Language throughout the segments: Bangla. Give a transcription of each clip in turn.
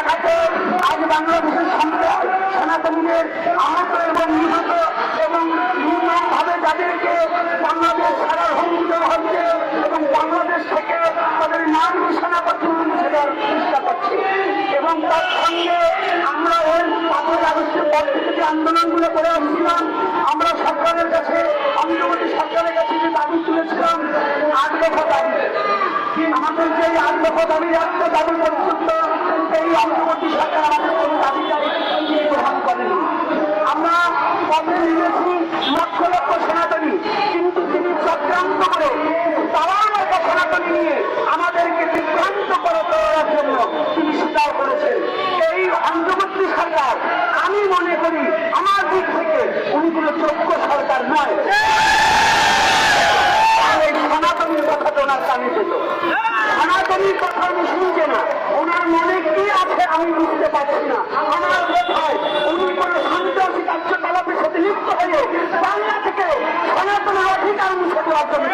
আঘাতে আজ বাংলাদেশের সন্তান সনাতনীদের আহত এবং নিহত এবং নির্মমভাবে যাদেরকে বাংলাদেশ ছাড়ার হুমকি দেওয়া হচ্ছে এবং বাংলাদেশ থেকে তাদের নাম ঘোষণা করতে দেওয়ার চেষ্টা করছে। এবং তার সঙ্গে আমরা ওই পাঁচই আগস্টের পর থেকে যে আন্দোলনগুলো করে আসছিলাম। আমরা সরকারের কাছে, অন্তর্বর্তী সরকারের কাছে যে দাবি তুলেছিলাম আট দফা দাবি। আমাদের যে আট দফা দাবির একটা দাবি পর্যন্ত এই অন্তর্বর্তী সরকার আমাদের কোনো কিন্তু তিনি চক্রান্ত করেছেন। এই অন্তর্বর্তী সরকার, আমি মনে করি আমার দিক থেকে উনি কোনো সরকার নয়। সনাতনীর কথা তো ওনার কানে উনি শুনছে না ওনার মনে কি আছে আমি বুঝতে পারছি না। আমার বোধ হয় উনি কোনো সন্ত্রাসী কার্যকলাপের সাথে লিপ্ত হয়ে বাংলা থেকে সনাতনের অধিকার মুছে দেওয়ার জন্য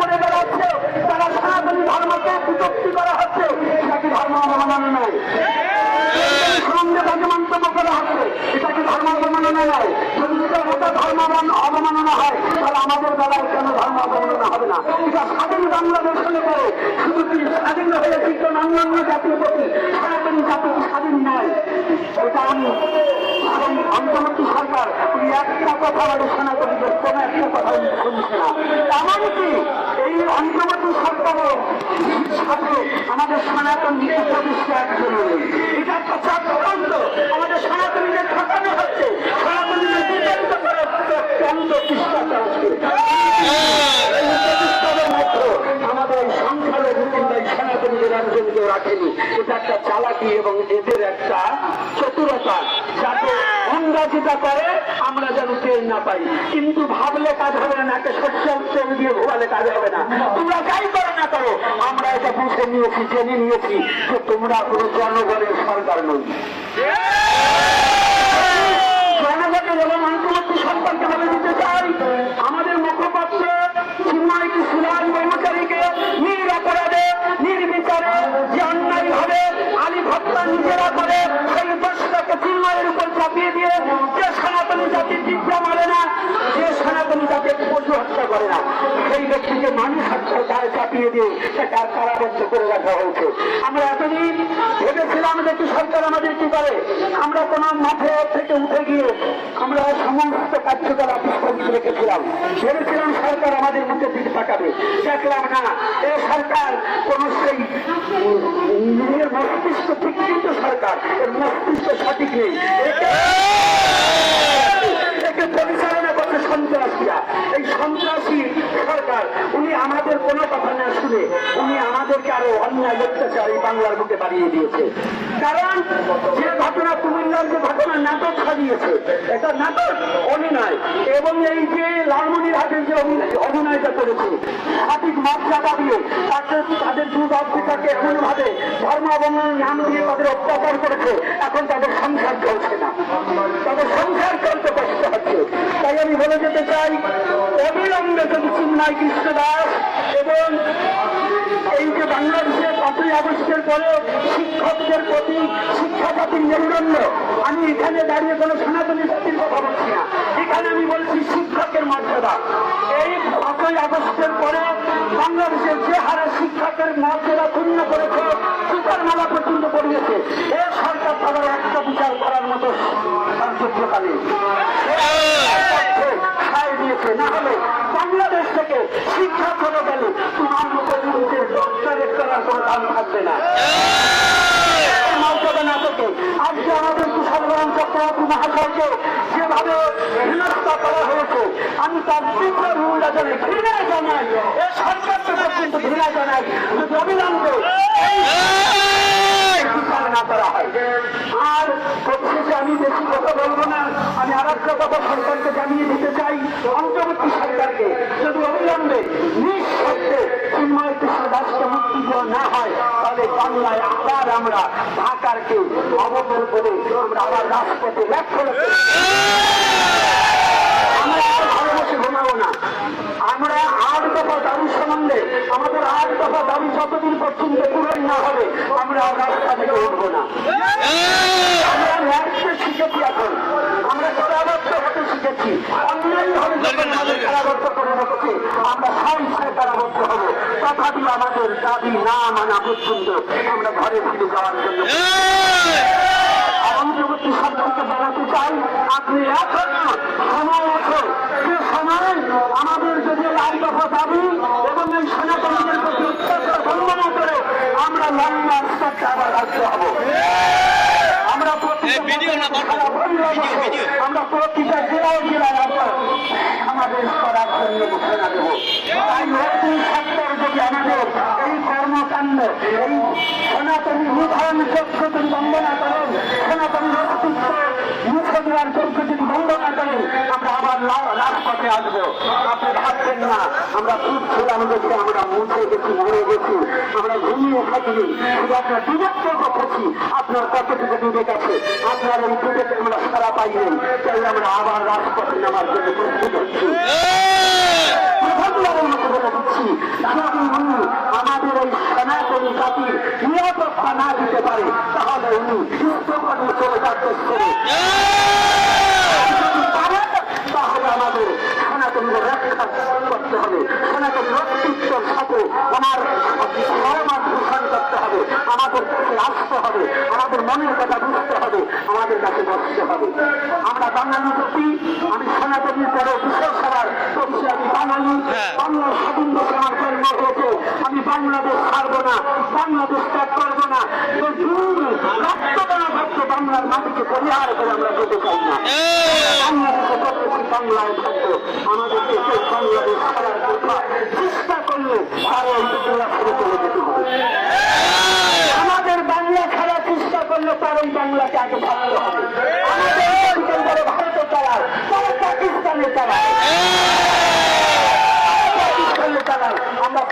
করে সনাতনী হচ্ছে এটা কি ধর্ম অবমাননা নয় সঙ্গে তাকে মন্তব্য করা হচ্ছে এটা ধর্ম অবমাননা নয় যদি এটা ধর্ম অবমাননা হয়, তাহলে আমাদের বেলায় কেন ধর্ম অবমাননা হবে না? এটা স্বাধীন বাংলাদেশ হলে পরে শুধু কি স্বাধীন হয়ে কিন্তু অন্যান্য জাতির প্রতি সনাতনী জাতি স্বাধীন নয়। এটা আমি অন্তর্বর্তী সরকার উনি একটা কথা বলে সনাতনীদের কোন একটা কথা উনি শুনছে না। এমনকি এই অন্তর্বর্তী সরকারের সাথে আমাদের সনাতন উপদেষ্টা একজন নেই এটা একটা চক্রান্ত আমাদের সনাতনীদের ঠকানো হচ্ছে। সনাতনীদের বিতাড়িত করা হচ্ছে সনাতনীদের একজনকেও রাখেনি, এটা একটা চালাকি এবং এদের একটা চতুরতা। যাতে যেটা করে, আমরা যেন টের না পাই। কিন্তু ভাবলে কাজ হবে না, নাকে শস্য তেল দিয়ে ঘোরালে কাজ হবে না। তোমরা যাই করো না করো আমরা এটা বুঝে নিয়েছি, জেনে নিয়েছি যে তোমরা কোনো জনগণের সরকার নই। জনগণের নির্বিচারে যে অন্যায় ভাবে আলী ভক্ত নিজেরা করে, সেই দোষটাকে চিন্ময়ের উপর চাপিয়ে দিয়ে যে সনাতনী জাতির বিদ্যা মারে না, যে সনাতনী জাতির পশু হত্যা করে না, সেই ব্যক্তিকে মানুষ হত্যা চাপিয়ে দিয়ে তার কারাবদ্ধ করে রাখা হয়েছে। আমরা এতদিন ভেবেছিলাম কি সরকার আমাদের কি করে? আমরা কোন মাঠে থেকে উঠে গিয়ে আমরা সমস্ত কার্যকলাপ স্থগিত রেখেছিলাম। ভেবেছিলাম সরকার আমাদের মুখে দিকে তাকাবে দেখলাম না, এ সরকার কোন সেই মস্তিষ্ক কিন্তু সরকার। এর মস্তিষ্ক সঠিক নেই। একে একে সন্ত্রাসীরা, এই সন্ত্রাসী সরকার, উনি আমাদের কোনো কথা না শুনে উনি আমাদেরকে আরও অন্যায় অত্যাচার এই বাংলার বুকে বাড়িয়ে দিয়েছে। কারণ যে ঘটনা কুমিল্লার যে ঘটনা নাটক সাজিয়েছে, এটা নাটক অভিনয় এবং এই যে লালমনির হাটের যে অভিনয়টা করেছে সঠিক মর্যাদা দিয়ে তাদের তাদের যুগ অফিসারকে এমন ভাবে ধর্ম অবমাননার নাম দিয়ে তাদের অত্যাচার করেছে, এখন তাদের সংসার চলছে না। তাদের সংসার চলতে কষ্ট হচ্ছে। তাই আমি বলে যেতে চাই, অবিলম্বে যদি চিন্ময় কৃষ্ণ দাস এবং এই যে বাংলাদেশের পাঁচই আগস্টের পরে শিক্ষকদের প্রতি শিক্ষা জাতির মেরুদণ্ড আমি এখানে দাঁড়িয়ে কোনো সনাতনী জাতির কথা বলছি না। এখানে আমি বলছি শিক্ষকের মর্যাদা। এই পাঁচই আগস্টের পরে বাংলাদেশের যে হারে শিক্ষকের মর্যাদা ক্ষুণ্ণ করেছে সুতার মালা পর্যন্ত পড়িয়েছে, এ সরকার তাদের একটা বিচার করার মতো সার্থক্যতা সায় দিয়েছে থেকে শিক্ষা চলে গেলে তোমার মতো বিরুদ্ধে ডক্টরেট করার কোনো দাম থাকবে না আজকে আমাদের কুশলগঞ্জ চক্রবর্তী মহাশয়কে যেভাবে হেনস্থা করা হয়েছে আমি তার তীব্র জানাই। এ সরকারকে ঘৃণা জানাই যদি অবিলম্বে বিচার করা হয়। আর পরিশেষে আমি বেশি কথা বলব না, আমি আর একটা কথা সরকারকে জানিয়ে দিতে চাই, অন্তর্বর্তী সরকারকে, যদি অবিলম্বে নিঃশব্দে চিন্ময় কৃষ্ণ দাসকে মুক্তি না হয়, তাহলে বাংলায় আবার আমরা ঢাকারকে অবতর করে আমরা আবার আমরা আট দফা দাবি সম্বন্ধে, আমাদের আট দফা দাবি যতদিন পর্যন্ত আমরা রাস্তা থেকে উঠবো না। আমরা ন্যায়কে শিখেছি এখন। আমরা কারাবদ্ধ হতে শিখেছি। অন্যায় ভাবে আমাদের কারাবদ্ধ করে রেখেছে আমরা সহিংসায় কারাবদ্ধ হব। তথাপি আমাদের দাবি না মানা পর্যন্ত আমরা ঘরে ফিরে যাওয়ার জন্য সরকারকে জানাতে চাই। আপনি এখন সময় আছে যে সময় আমাদের যদি আট দফা দাবি এবং এই সনাতনীদের প্রতি অত্যাচার বন্দনা করে আমরা লম্বা রাস্তাটা আবার রাখতে হব আমরা। আমরা প্রতিটা জেলায় জেলায় আমাদের করার জন্য ঘোষণা দেবো তাই নতুন সত্তর যদি আমাদের এই কর্মকাণ্ড এই সনাতনী নিধন যদি বন্দনা করেন সনাতনী অস্তিত্ব মুছে দেওয়ার যদি বন্দনা করেন আমরা আবার রাজপথে আসব আপনি ভাবছেন না আমরা চুপ ছিলাম দেখে আমরা মুছে গেছি মরে গেছি আমরা ঘুমিয়ে থাকিনি শুধু আপনার বিরক্ত করতেছি আপনার কতটুকু বিবেক আছে আপনার এই বিবেকে আমরা সারা পাইনি তাই আমরা আবার রাজপথে নামার জন্য প্রস্তুত হচ্ছি। প্রথমবারের মতো দিচ্ছি। উনি আমাদের এই সনাতনী জাতির নিরাপত্তা না দিতে পারে, তাহলে উনি যুদ্ধকর্মে চলে যাচ্ছে আমাদের সনাতনীদের রক্ষা করতে হবে। সনাতন অস্তিত্বের সাথে ওনার আমাদের আসতে হবে আমাদের মনের কথা বুঝতে হবে আমাদের কাছে বসতে হবে। আমরা বাঙালি জাতি আমি সনাতনীর পরে বিশেষ সবার বলছি আমি বাঙালি বাংলার স্বাধীন দেশে আমার জন্ম হয়েছে আমি বাংলাদেশ ছাড়বো না বাংলাদেশ ত্যাগ করব না। রক্তদানা থাকতে বাংলার মাটিকে পরিহার করে আমরা যেতে চাই না। বাংলাদেশে প্রত্যেকটি বাংলায় থাকব আমাদের দেশে বাংলাদেশ ছাড়ার কথা চেষ্টা এই দুনিয়া ছেড়ে চলে যেতে হবে। আমাদের বাংলা খেলার চেষ্টা করলে তার ওই বাংলাকে আগে থাকতে হবে। আমাদের পরিচয় যারা ভারতে চালায় তারা পাকিস্তানের তারা। পাকিস্তানে চালায় আমরা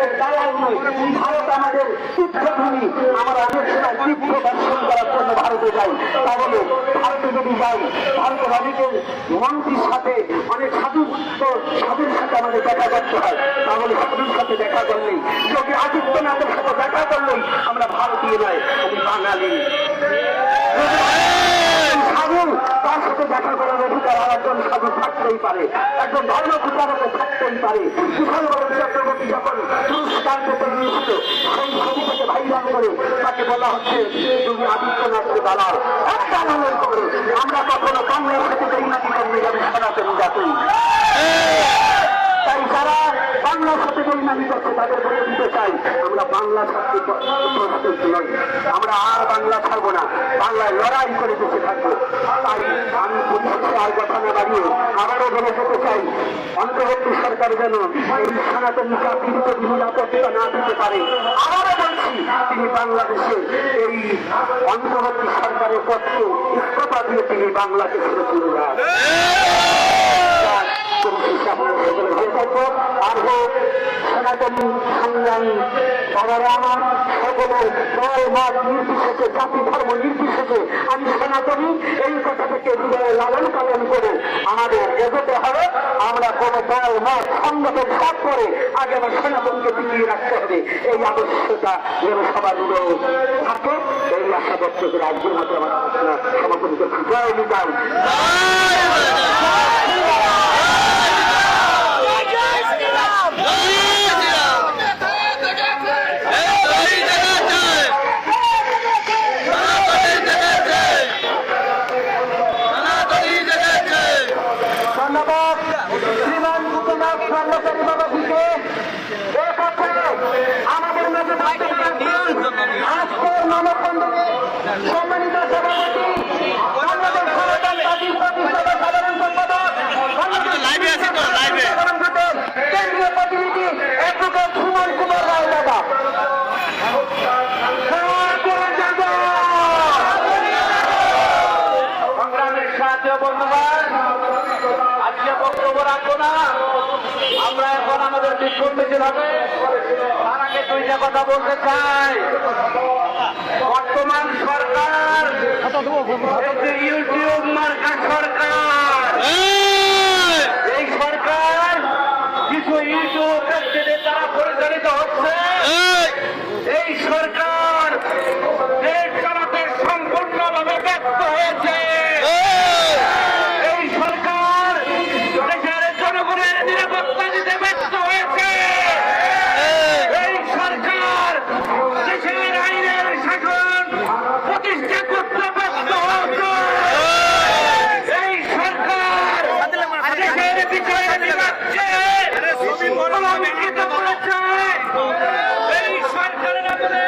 ভারতের দালাল নই ভারত আমাদের তীর্থভূমি আমরা সময় তীর্থ দর্শন করার জন্য ভারতে যাই। তাহলে ভারতে যদি যাই ভারতের অনেকের মন্ত্রীর সাথে অনেক সাধু তো সাধুর সাথে আমাদের দেখা করতে হয়। তাহলে সাধুর সাথে দেখা করলেই যোগী আদিত্যনাথের সাথে দেখা করলেই আমরা ভারতীয় নয়, আমি বাঙালি। সাধু তার সাথে দেখা করার অধিকার আর একজন সাধু থাকতেই পারে, একজন ধর্ম প্রচারকে থাকতেই পারে। বড় চক্রবর্তী যখন পুরস্কার পেতে গিয়েছিল, সেই ছবিটাকে ভাইরাল করে তাকে বলা হচ্ছে, তুমি আদিত্যনাথকে দালাল। এক দালালের করে আমরা কখনো বাংলার সাথে বেইমানি করলে যাবে সনাতনী জাতি। তাই যারা বাংলার সাথে বেইমানি করছে তাদের বলে দিতে চাই। আমরা বাংলা ছাড়তে প্রস্তুত নই। আমরা আর বাংলা ছাড়বো না। বাংলায় লড়াই করে বেঁচে থাকব। তাই আমি পরিশেষে আর কথা না বাড়িয়ে আবারও বলে যেতে চাই অন্তর্বর্তী সরকার যেন এই সনাতনী জাতির নিরাপত্তা না দিতে পারে। আবারও বলছি তিনি বাংলাদেশে এই অন্তর্বর্তী সরকারের পক্ষে ইস্তফা দিয়ে তিনি বাংলাকে ছেড়ে চলে যান। টিকিয়ে রাখতে হবে। এই আবশ্যকতা থাকে। এই আশা ব্যক্ত করে আজকের মতো আমার সমাপন করছি জয় বিদায় ধন্যবাদ শ্রীমান ভূপনাথ কর্মচারী বাবাজিকে এর কাছে আমাদের মাঝে থাকতে পারবেন আজকের মানববন্ধনে সম্মানিত সভাপতি বাংলাদেশ সনাতন পার্টির প্রতিষ্ঠাতা সাধারণ সম্পাদক বাংলাদেশ লাইভে আছি তো, লাইভে। সাধারণ জোটের কেন্দ্রীয় প্রতিনিধি অ্যাডভোকেট রায় দাদা আজকে বক্তব্য রাখব না আমরা এখন আমাদের বিক্ষোভ মিছিল হবে তার আগে দুইটা কথা বলতে চাই। বর্তমান সরকার ইউটিউব মার্কা সরকার, এই সরকার কিছু ইউটিউব ব্যক্তিদের দ্বারা পরিচালিত হচ্ছে। এই সরকার দেশ চালাতে সম্পূর্ণভাবে ব্যর্থ হয়েছে এই সরকার দেশের জনগণের নিরাপত্তা দিতে ব্যর্থ হয়েছে এই সরকার দেশের আইনের শাসন প্রতিষ্ঠা করতে ব্যর্থ হয়েছে এই সরকার দেশের বিচার বিভাগকে কলঙ্কিত করেছে এই সরকারের আমলে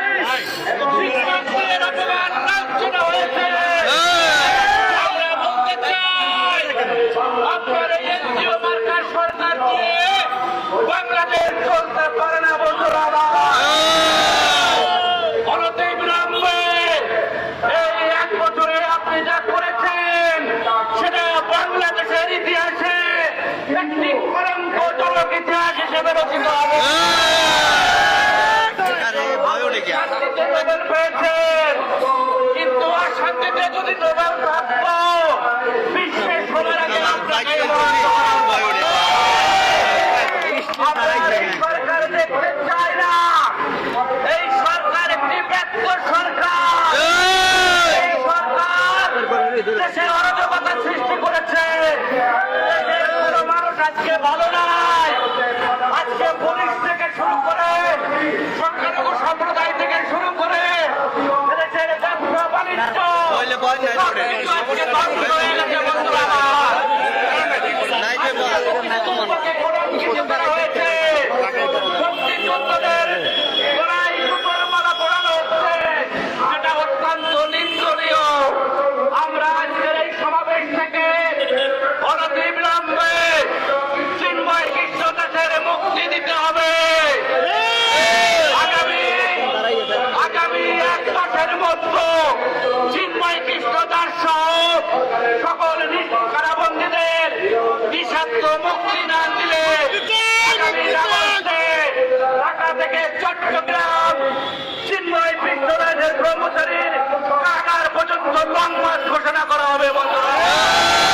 শিক্ষকদের অপমান লাঞ্ছনা হয়েছে আমরা বলতে চাই আপনার এই এনজিও মার্কার সরকার দিয়ে বাংলাদেশ চলতে পারে না বন্ধুরা। অনতি বিলম্বে এই এক বছরে আপনি যা করেছেন সেটা বাংলাদেশের ইতিহাসে একটি কলঙ্কজনক ইতিহাস হিসেবে রচিত হবে। শান্তিতে নোবেল পেয়েছেন কিন্তু অশান্তিতে যদি নোবেল প্রাপ্ত বিশ্বের সবার আগে আপনাকে সরকার দেখতে চাই না। এই সরকার একটি ব্যর্থ সরকার এই সরকার দেশে অরাজকতা সৃষ্টি করেছে। দেশের কোনো মানুষ আজকে ভালো নাই। আজকে পুলিশ থেকে শুরু করে সংখ্যালঘু সম্প্রদায় থেকে শুরু করে দেশের ব্যবসা বাণিজ্য। আজকে বন্ধ হয়ে গেছে বন্ধুরা আমার। তোমাকে কলঙ্কিত করা হয়েছে। মুক্তিযোদ্ধাদের গলায় জুতোর মালা পরানো হচ্ছে। যেটা অত্যন্ত নিন্দনীয়। আমরা আজকের এই সমাবেশ থেকে অনতিবিলম্বে চিন্ময় কৃষ্ণ দাসের মুক্তি দিতে হবে আগামী আগামী এক চিন্ময় কৃষ্ণ দাস সহ সকল কারাবন্দীদের বিষাক্ত মুক্তি দিলে ঢাকা থেকে চট্টগ্রাম চিন্ময় কৃষ্ণ দাসের ব্রহ্মচারীর কাকার পর্যন্ত লং মার্চ ঘোষণা করা হবে, বন্ধুরা।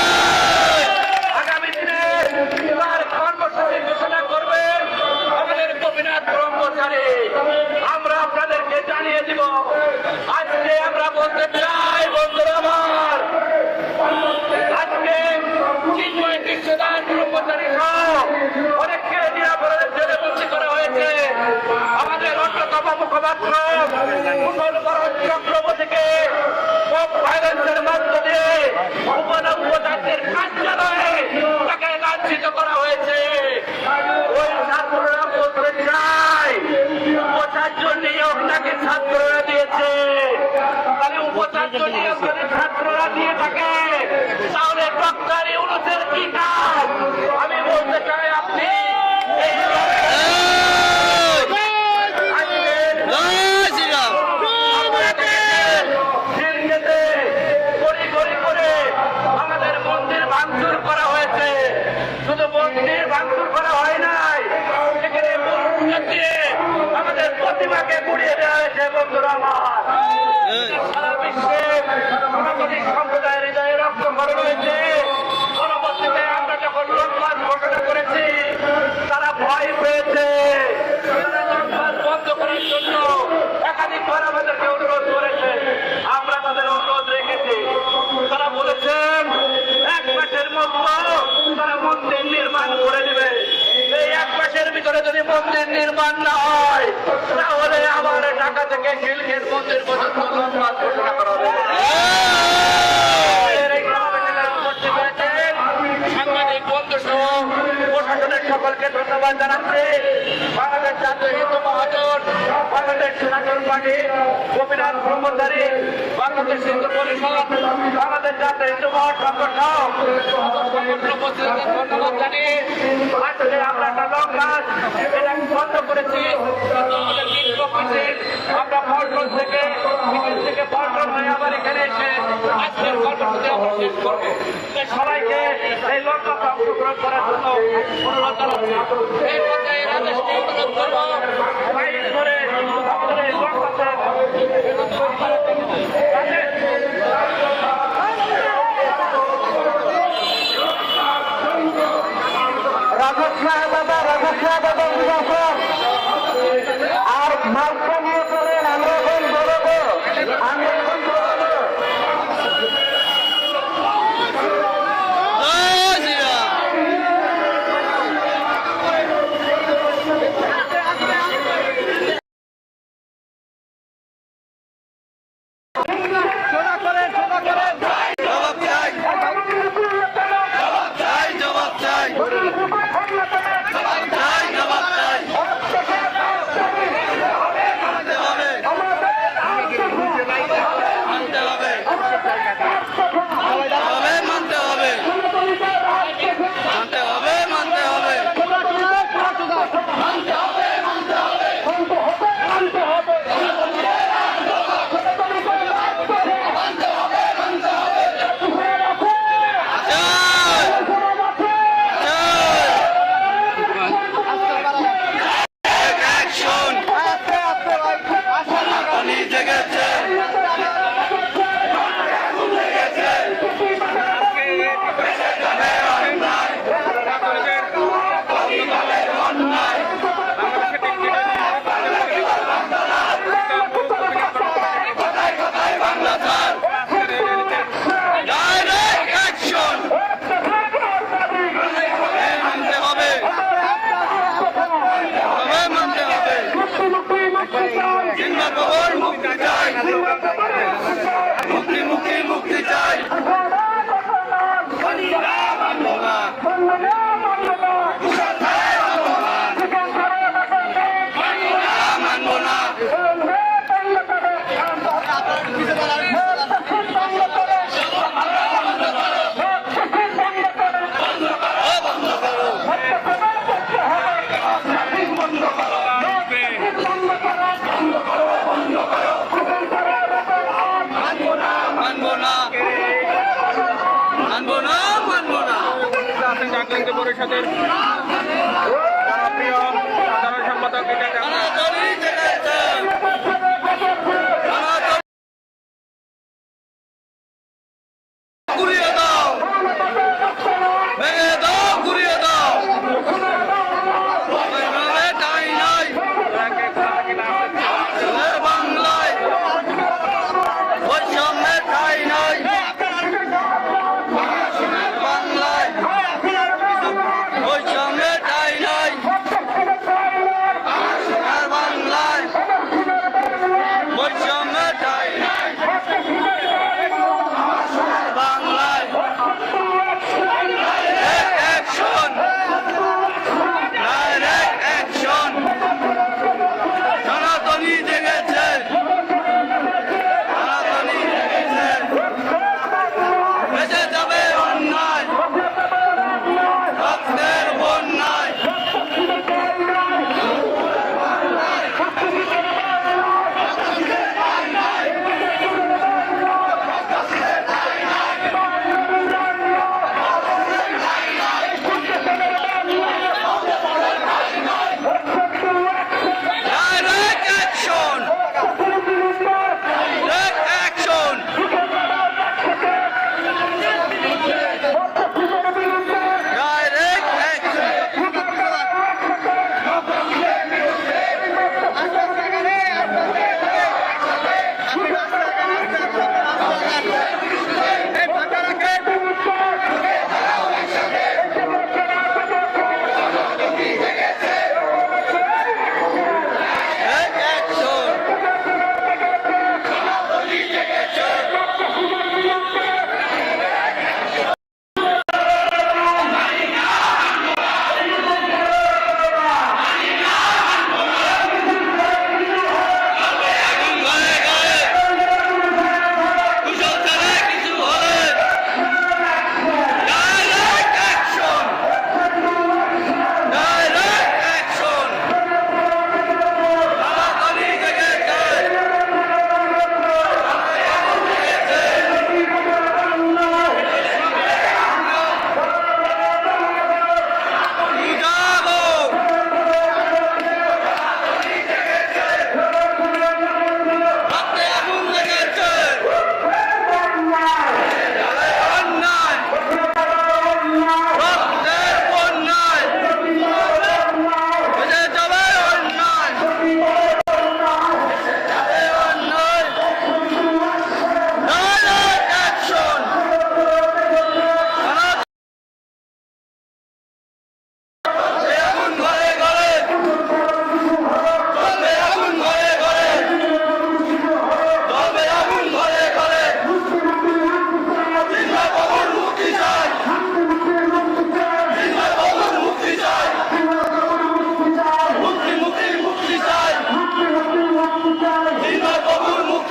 তাকে লাঞ্ছিত করা হয়েছে ওই ছাত্ররা বলতে চায় উপাচার্য নিয়োগ ছাত্ররা দিয়েছে তাহলে উপাচার্য নিয়োগ ছাত্ররা দিয়ে থাকে তাহলে ডক্টর ইউনুসের কি কাজ আমি বলতে চাই আপনি এই আজকের দিল্লিতে কড়ি কড়ি করে আমাদের মন্দির ভাঙচুর করা হয়েছে শুধু মন্দির ভাঙচুর করা হয় নাই এখানে মূর্তি দিয়ে আমাদের প্রতিমাকে গুড়িয়ে দেওয়া হয়েছে বন্ধুরা আমার আমরা করেছি তারা ভয় পেয়েছে বন্ধ করার জন্য একাধিকবার আমাদেরকে অনুরোধ করেছে আমরা তাদের অনুরোধ রেখেছি তারা বলেছেন, এক মাসের মধ্যে তারা মন্দির নির্মাণ করে দিবে। ভিতরে যদি মন্দির নির্মাণ না হয়, তাহলে আমার ঢাকা থেকে খিলগেট মন্দির পর্যন্ত সাংবাদিক বন্ধু সহ প্রশাসনের সকলকে ধন্যবাদ জানাচ্ছি। বাংলাদেশ জাতীয় হিন্দু মহাজন বাংলাদেশ নাগরিক পার্টি, গোপীনাথ ব্রহ্মচারী, বাংলাদেশ হিন্দু পরিষদ, বাংলাদেশ জাতীয় হিন্দু মহা সংগঠন। ধন্যবাদ আমরা একটা লং মার্চ এটা বন্ধ করেছি। আমরা পল্টন থেকে থেকে পল্টন হয়ে সবাইকে এই লং অংশগ্রহণ করার জন্য অনুরোধ জানাচ্ছি। আর মার্কা নিয়ে চলেন আমরা বলব আমরা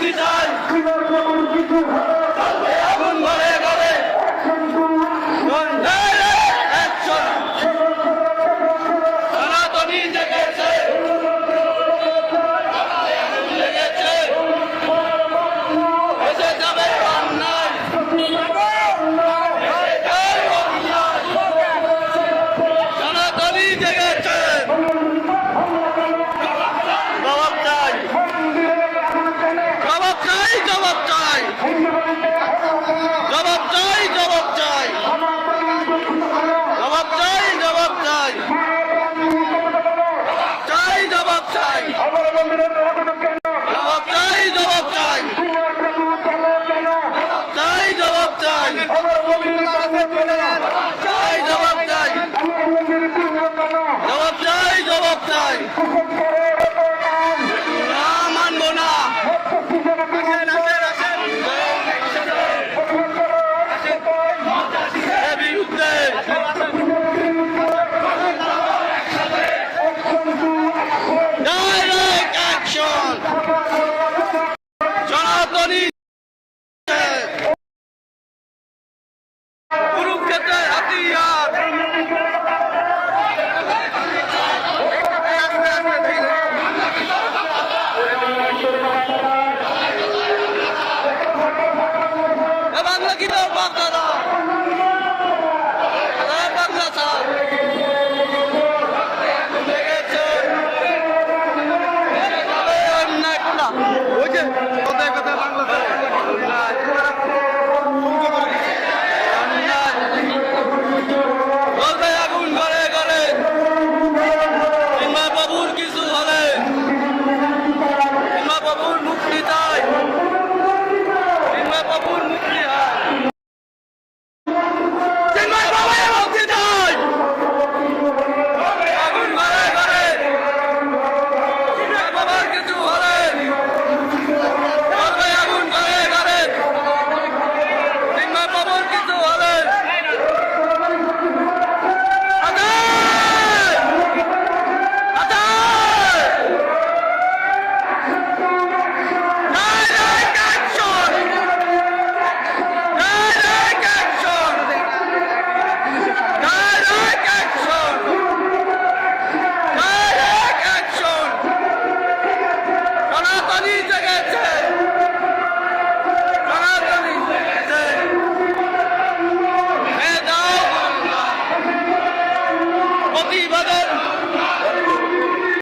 Digital!